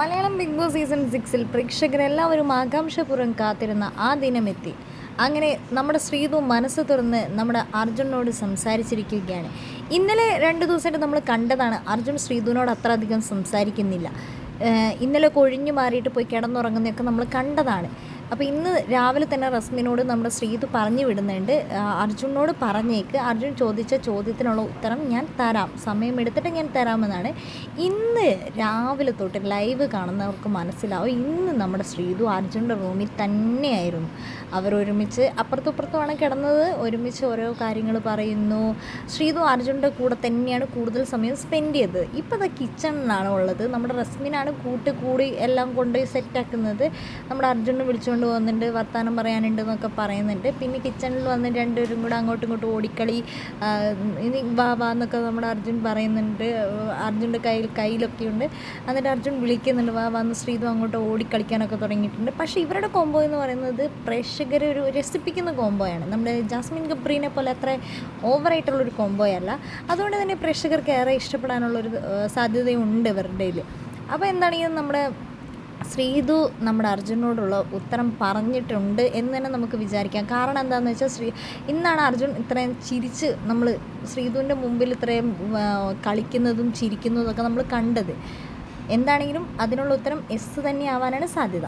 Malayalam big boss season സിക്സിൽ പ്രേക്ഷകരെല്ലാവരും ആകാംക്ഷപൂർവം കാത്തിരുന്ന ആ ദിനമെത്തി. അങ്ങനെ നമ്മുടെ ശ്രീതു മനസ്സ് തുറന്ന് നമ്മുടെ അർജുനോട് സംസാരിച്ചിരിക്കുകയാണ്. ഇന്നലെ രണ്ട് ദിവസമായിട്ട് നമ്മൾ കണ്ടതാണ് അർജുൻ ശ്രീതുവിനോട് അത്ര അധികം സംസാരിക്കുന്നില്ല ഇന്നലെ കൊഴിഞ്ഞു മാറിയിട്ട് പോയി കിടന്നുറങ്ങുന്നതൊക്കെ നമ്മൾ കണ്ടതാണ്. അപ്പോൾ ഇന്ന് രാവിലെ തന്നെ റസ്മിനോട് നമ്മുടെ ശ്രീതു പറഞ്ഞു വിടുന്നുണ്ട്. അർജുനോട് പറഞ്ഞേക്ക്. അർജുൻ ചോദിച്ച ചോദ്യത്തിനുള്ള ഉത്തരം ഞാൻ തരാം. സമയമെടുത്തിട്ട് ഞാൻ തരാമെന്നാണ്. ഇന്ന് രാവിലെ തൊട്ട് ലൈവ് കാണുന്നവർക്ക് മനസ്സിലാവും. ഇന്ന് നമ്മുടെ ശ്രീതു അർജുന്റെ റൂമിൽ തന്നെയായിരുന്നു. അവരൊരുമിച്ച് അപ്പുറത്തും ഇപ്പുറത്തുമാണ് കിടന്നത്. ഒരുമിച്ച് ഓരോ കാര്യങ്ങൾ പറയുന്നു. ശ്രീതു അർജുന്റെ കൂടെ തന്നെയാണ് കൂടുതൽ സമയം സ്പെൻഡ് ചെയ്തത്. ഇപ്പോൾ അത് കിച്ചണിലാണ് ഉള്ളത്. നമ്മുടെ റസ്മിനാണ് കൂട്ട് കൂടി എല്ലാം കൊണ്ടുപോയി സെറ്റാക്കുന്നത് നമ്മുടെ അർജുനെ വിളിച്ചുകൊണ്ട് വന്നിട്ടുണ്ട് വർത്തമാനം പറയാനുണ്ട് എന്നൊക്കെ പറയുന്നുണ്ട്. പിന്നെ കിച്ചണിൽ വന്ന് രണ്ടുപേരും കൂടെ അങ്ങോട്ടും ഇങ്ങോട്ടും ഓടിക്കളി ഇനി വാ വാ എന്നൊക്കെ നമ്മുടെ അർജുൻ പറയുന്നുണ്ട്. അർജുന്റെ കയ്യിൽ കയ്യിലൊക്കെ ഉണ്ട്. എന്നിട്ട് അർജുൻ വിളിക്കുന്നുണ്ട് വാ വന്ന് ശ്രീതു അങ്ങോട്ട് ഓടിക്കളിക്കാനൊക്കെ തുടങ്ങിയിട്ടുണ്ട്. പക്ഷേ ഇവരുടെ കോംബോ എന്ന് പറയുന്നത് പ്രേക്ഷകരെ ഒരു രസിപ്പിക്കുന്ന കോംബോയാണ് നമ്മുടെ ജാസ്മിൻ ഗബ്രീനെ പോലെ അത്ര ഓവറായിട്ടുള്ളൊരു കോംബോയല്ല അതുകൊണ്ട് തന്നെ പ്രേക്ഷകർക്ക് ഏറെ ഇഷ്ടപ്പെടാനുള്ളൊരു സാധ്യതയുണ്ട് ഇവരുടെ അപ്പോൾ എന്താണെങ്കിലും നമ്മുടെ ശ്രീതു നമ്മുടെ അർജുനോടുള്ള ഉത്തരം പറഞ്ഞിട്ടുണ്ട് എന്ന് തന്നെ നമുക്ക് വിചാരിക്കാം. കാരണം എന്താണെന്ന് വെച്ചാൽ ശ്രീ ഇന്നാണ് അർജുൻ ഇത്രയും ചിരിച്ച് നമ്മൾ ശ്രീതുവിന്റെ മുമ്പിൽ ഇത്രയും കളിക്കുന്നതും ചിരിക്കുന്നതും ഒക്കെ നമ്മൾ കണ്ടത്. എന്താണെങ്കിലും അതിനുള്ള ഉത്തരം എസ് തന്നെ ആവാനാണ് സാധ്യത.